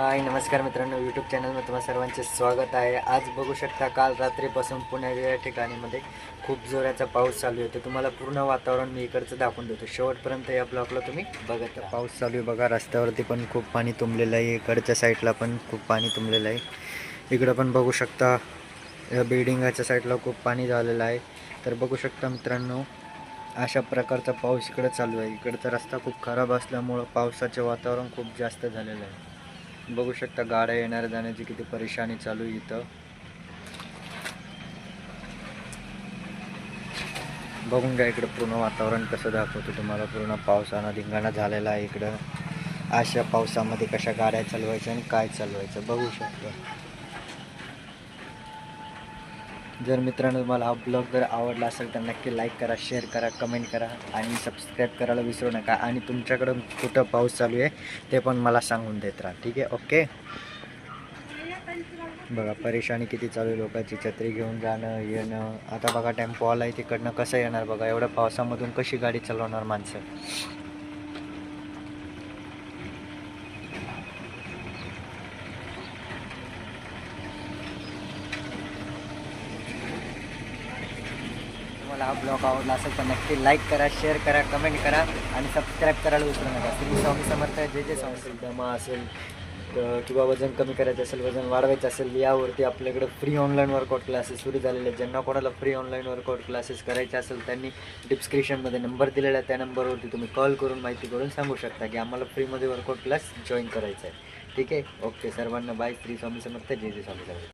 हाय नमस्कार मित्रांनो यूट्यूब चॅनलमध्ये तुम्हा सर्वांचे स्वागत आहे. आज बघू शकता काल रात्रीपासून पुण्याच्या या ठिकाणीमध्ये खूप जोराचा पाऊस चालू आहे. तर तुम्हाला पूर्ण वातावरण मी इकडचं दाखवून देतो. शेवटपर्यंत या ब्लॉकला तुम्ही बघत पाऊस चालू आहे बघा रस्त्यावरती पण खूप पाणी तुंबलेलं आहे. इकडच्या साईडला पण खूप पाणी तुंबलेलं आहे. इकडं पण बघू शकता या बिल्डिंगाच्या साईडला खूप पाणी झालेलं आहे. तर बघू शकता मित्रांनो अशा प्रकारचा पाऊस इकडं चालू आहे. इकडचा रस्ता खूप खराब असल्यामुळं पावसाचे वातावरण खूप जास्त झालेलं आहे. बघू शकता गाड्या येणाऱ्या जाण्याची किती परेशानी चालू आहे इथं. बघून घ्या इकडं पूर्ण वातावरण कसं दाखवतो तुम्हाला. पूर्ण पावसानं धिंगाणा झालेला आहे इकडं. अशा पावसामध्ये कशा गाड्या चालवायच्या आणि काय चालवायचं बघू शकतो. जर मित्रांनो तुम्हाला हा ब्लॉग जर आवडला असेल तर नक्की लाईक करा शेअर करा कमेंट करा आणि सबस्क्राईब करायला विसरू नका. आणि तुमच्याकडं कुठं पाऊस चालू आहे ते पण मला सांगून देत राहा ठीक आहे? ओके बघा परेशानी किती चालू आहे लोकांची. छत्री घेऊन जाणं येणं. आता बघा टेम्पो आला आहे तिकडनं कसं येणार बघा? एवढ्या पावसामधून कशी गाडी चालवणार माणसं? तुम्हाला हा ब्लॉग आवडला असेल तर नक्की लाईक करा शेअर करा कमेंट करा आणि सबस्क्राईब करायला विसरू नका. श्री स्वामी समर्थ जे जे स्वामी असेल दमा असेल किंवा वजन कमी करायचं असेल वजन वाढवायचं असेल यावरती आपल्याकडे फ्री ऑनलाईन वर्कआउट क्लासेस सुरू झालेले आहेत. ज्यांना कोणाला फ्री ऑनलाईन वर्कआउट क्लासेस करायचे असेल त्यांनी डिस्क्रिप्शनमध्ये नंबर दिलेला आहे. त्या नंबरवरती तुम्ही कॉल करून माहिती करून सांगू शकता की आम्हाला फ्रीमध्ये वर्कआउट क्लास जॉईन करायचा आहे. ठीक आहे? ओके सर्वांना बाय श्री स्वामी समर्थ जय जय स्वामी समर्थ.